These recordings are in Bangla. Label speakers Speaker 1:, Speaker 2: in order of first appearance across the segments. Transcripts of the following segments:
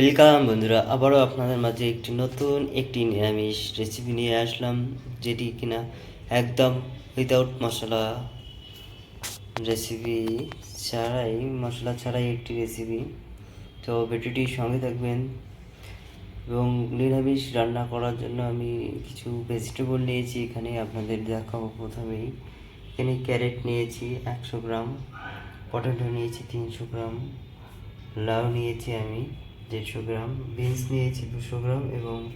Speaker 1: ওয়েলকাম বন্ধুরা, আবারও আপনাদের মাঝে একটি নতুন, একটি নিরামিষ রেসিপি নিয়ে আসলাম, যেটি কিনা একদম উইদাউট মশলা রেসিপি ছাড়াই, মশলা ছাড়াই একটি রেসিপি তো ভিডিওটির সঙ্গে থাকবেন এবং নিরামিষ রান্না করার জন্য আমি কিছু ভেজিটেবল নিয়েছি, এখানে আপনাদের দেখাবো প্রথমেই। এখানে ক্যারেট নিয়েছি একশো গ্রাম পটেটো নিয়েছি তিনশো গ্রাম, লাউ নিয়েছি আমি। দেড়শো গ্রাম, বিনস নিয়েছি দুশো গ্রাম এবং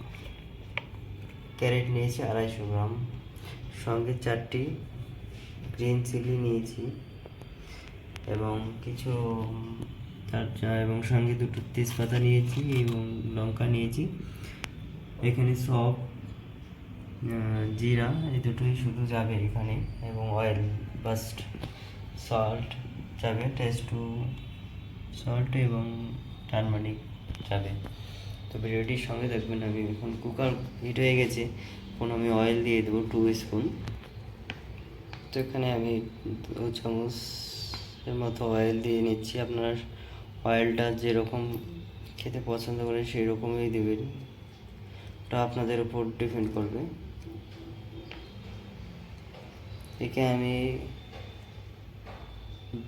Speaker 1: ক্যারেট নিয়েছি আড়াইশো গ্রাম। সঙ্গে চারটি গ্রিন চিলি নিয়েছি এবং কিছু তার চা- এবং সঙ্গে দুটো তেজপাতা নিয়েছি এবং লঙ্কা নিয়েছি। এখানে সব জিরা, এই দুটোই শুধু যাবে এখানে এবং অয়েল বাস্ট সল্ট যাবে। টেস্ট টু সল্ট এবং টারমারিক যাবে তো ভিডিওটির সঙ্গে দেখবেন আমি এখন কুকার হিট হয়ে গেছে। এখন আমি অয়েল দিয়ে দেবো টু স্পুন তো এখানে আমি দু চামচের মতো অয়েল দিয়ে নিচ্ছি। আপনারা অয়েলটা যেরকম খেতে পছন্দ করেন সেই রকমই দেবেন। ওটা আপনাদের উপর ডিপেন্ড করবে। একে আমি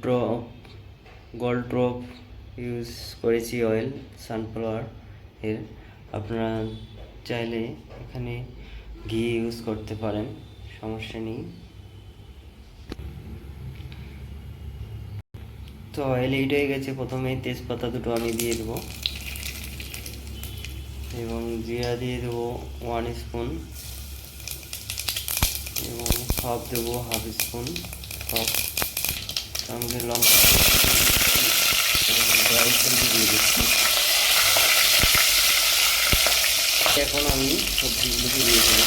Speaker 1: ড্রপ গোল্ড ড্রপ ইউজ করেছি অয়েল সানফ্লাওয়ার এর। আপনারা চাইলে এখানে ঘি ইউজ করতে পারেন, সমস্যা নেই। তো অয়েল হিট হয়ে গেছে, প্রথমে তেজপাতা দুটো আমি দিয়ে দেবো। এবং জিরা দিয়ে দেবো ওয়ান স্পুন এবং সব দেবো হাফ স্পুন সব। সঙ্গে লঙ্কা এখন আমি সবজিগুলোকে দিয়ে দেবো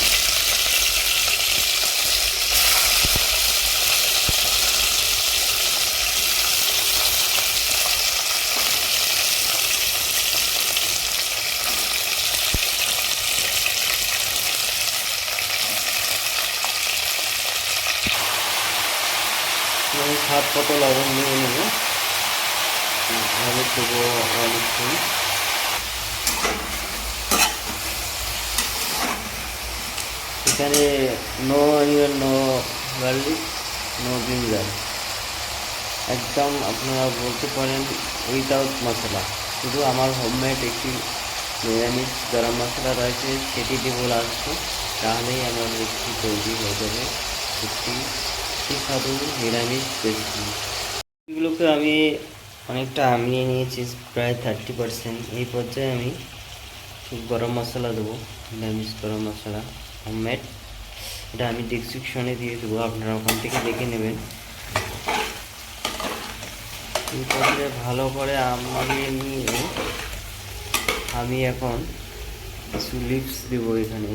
Speaker 1: এবং সাত মতো লবণ নিয়ে নেব এখানে no onion no garlic no ginger একদম আপনারা বলতে পারেন উইদাউট মশলা। শুধু আমার হোমমেড একটি নিরামিষ গরম মশলা রয়েছে, সেটি দেবো লাস্টে তাহলেই আমার রেসিপি তৈরি হয়ে যাবে। একটি সুস্বাদু নিরামিষ রেসিপি এগুলোকে আমি অনেকটা আমিয়ে নিয়েছি, প্রায় থার্টি পার্সেন্ট এই পর্যায়ে আমি গরম মশলা দেবো, নিরামিষ গরম মশলা হোমমেড এটা আমি ডিসক্রিপশনে দিয়ে দেবো, আপনারা ওখান থেকে দেখে নেবেন। এই পর্যায়ে ভালো করে আমিয়ে নিয়ে আমি এখন কিছু লিপস দেবো এখানে।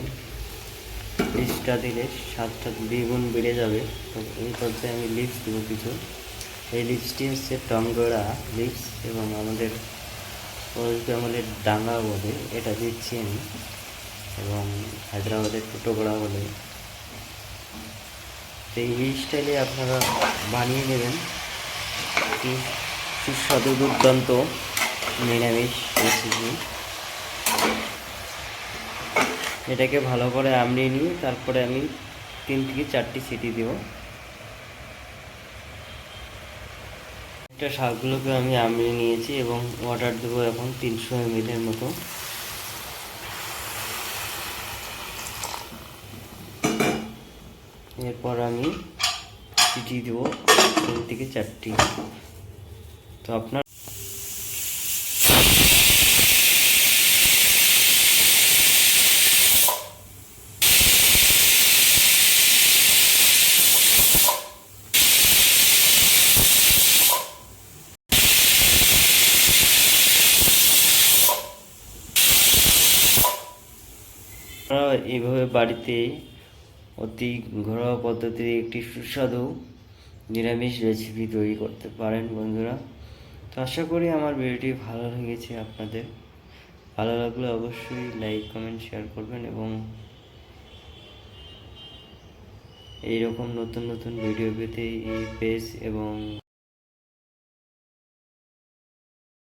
Speaker 1: লিপসটা দিলে স্বাদটা দ্বিগুণ বেড়ে যাবে। তো এই পর্যায়ে আমি লিপস দেবো কিছু। এই লিপসটি হচ্ছে টঙ্গড়া লিপস এবং আমাদের ওয়েস্ট ডাঙ্গা বলে, এটা দিচ্ছি আমি। এবং হায়দ্রাবাদের টোটোগড়া বলে। এই স্টাইলে আপনারা বানিয়ে নেবেন। সুস্বাদু, দুর্দান্ত নিরামিষ রেসিপি এটাকে ভালো করে আমড়িয়ে নিয়ে, তারপরে আমি তিন থেকে চারটি সিটি দেব। একটা শাকগুলোকে আমি আমিয়ে নিয়েছি এবং ওয়াটার দেবো এখন তিনশো এমএলের মতো। এরপর আমি চিটি দেবো তিন থেকে চারটি। তো আপনার এইভাবে বাড়িতে অতি ঘরোয়া পদ্ধতিতে একটি সুস্বাদু নিরামিষ রেসিপি তৈরি করতে পারেন বন্ধুরা। তো আশা করি আমার ভিডিওটি ভালো লেগেছে আপনাদের। ভালো লাগলে অবশ্যই লাইক কমেন্ট শেয়ার করবেন এবং এইরকম নতুন নতুন ভিডিও পেতে এই পেজ এবং